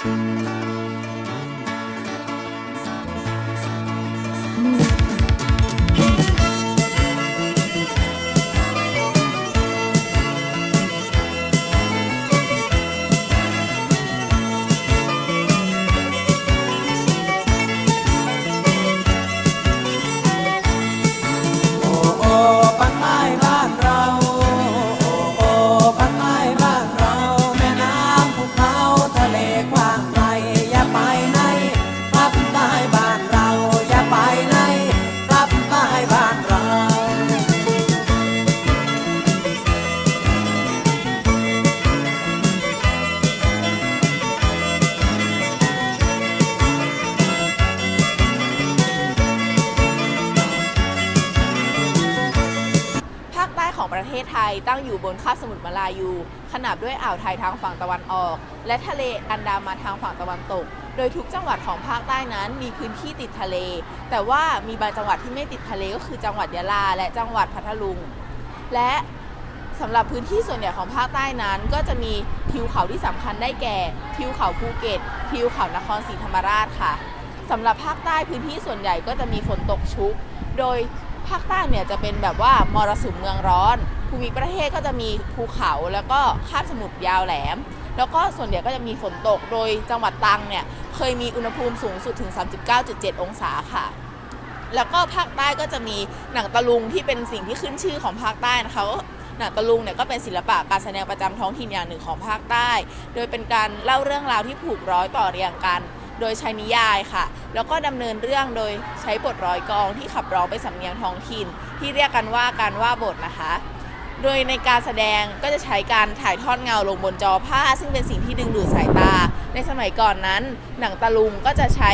โของประเทศไทยตั้งอยู่บนคาบสมุทรมาลายู ขนาบด้วยอ่าวไทยทางฝั่งตะวันออก และทะเลอันดามันทางฝั่งตะวันตก โดยทุกจังหวัดของภาคใต้นั้นมีพื้นที่ติดทะเล แต่ว่ามีบางจังหวัดที่ไม่ติดทะเลก็คือจังหวัดยะลา และจังหวัดพัทลุง และสำหรับพื้นที่ส่วนใหญ่ของภาคใต้นั้น ก็จะมีทิวเขาที่สำคัญได้แก่ ทิวเขาภูเก็ต ทิวเขานครศรีธรรมราชค่ะสำหรับภาคใต้พื้นที่ส่วนใหญ่ก็จะมีฝนตกชุก โดย ภาคใต้เนี่ยจะเป็นแบบว่ามรสุมเมืองร้อน ภูมิประเทศก็จะมีภูเขาแล้วก็คาบสมุทรยาวแหลม แล้วก็ส่วนใหญ่ก็จะมีฝนตก โดยจังหวัดตรังเนี่ยเคยมีอุณหภูมิสูงสุดถึง 39.7 องศาค่ะ แล้วก็ภาคใต้ก็จะมีหนังตะลุงที่เป็นสิ่งที่ขึ้นชื่อของภาคใต้นะคะก็หนังตะลุงเนี่ยก็เป็นศิลปะการแสดงประจำท้องถิ่นอย่างหนึ่งของภาคใต้ โดยเป็นการเล่าเรื่องราวที่ผูกร้อยต่อเรียงกัน โดยใช้นิยายค่ะ แล้วก็ดำเนินเรื่องโดยใช้บทร้อยกองที่ขับร้องเป็นสำเนียงท้องถิ่น ที่เรียกกันว่าการว่าบทนะคะ โดยในการแสดงก็จะใช้การถ่ายทอดเงาลงบนจอผ้า ซึ่งเป็นสิ่งที่ดึงดูดสายตา ในสมัยก่อนนั้น หนังตะลุงก็จะใช้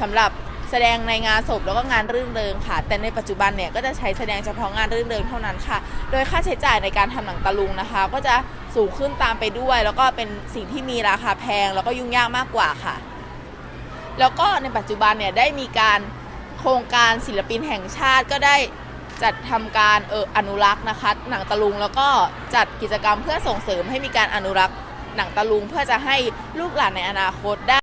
สำหรับแสดงในงานศพแล้วก็งานรื่นเริงค่ะ แต่ในปัจจุบันเนี่ยก็จะใช้แสดงเฉพาะงานรื่นเริงเท่านั้นค่ะ โดยค่าใช้จ่ายในการทำหนังตะลุงนะคะ ก็จะสูงขึ้นตามไปด้วย แล้วก็เป็นสิ่งที่มีราคาแพง แล้วก็ยุ่งยากมากกว่าค่ะ แล้วก็ในปัจจุบันเนี่ยได้มีการโครงการศิลปินแห่งชาติก็ได้จัดทำการเอออนุรักษ์นะคะหนังตะลุงแล้วก็จัดกิจกรรมเพื่อส่งเสริมให้มีการอนุรักษ์หนังตะลุงเพื่อจะให้ลูกหลานในอนาคตได้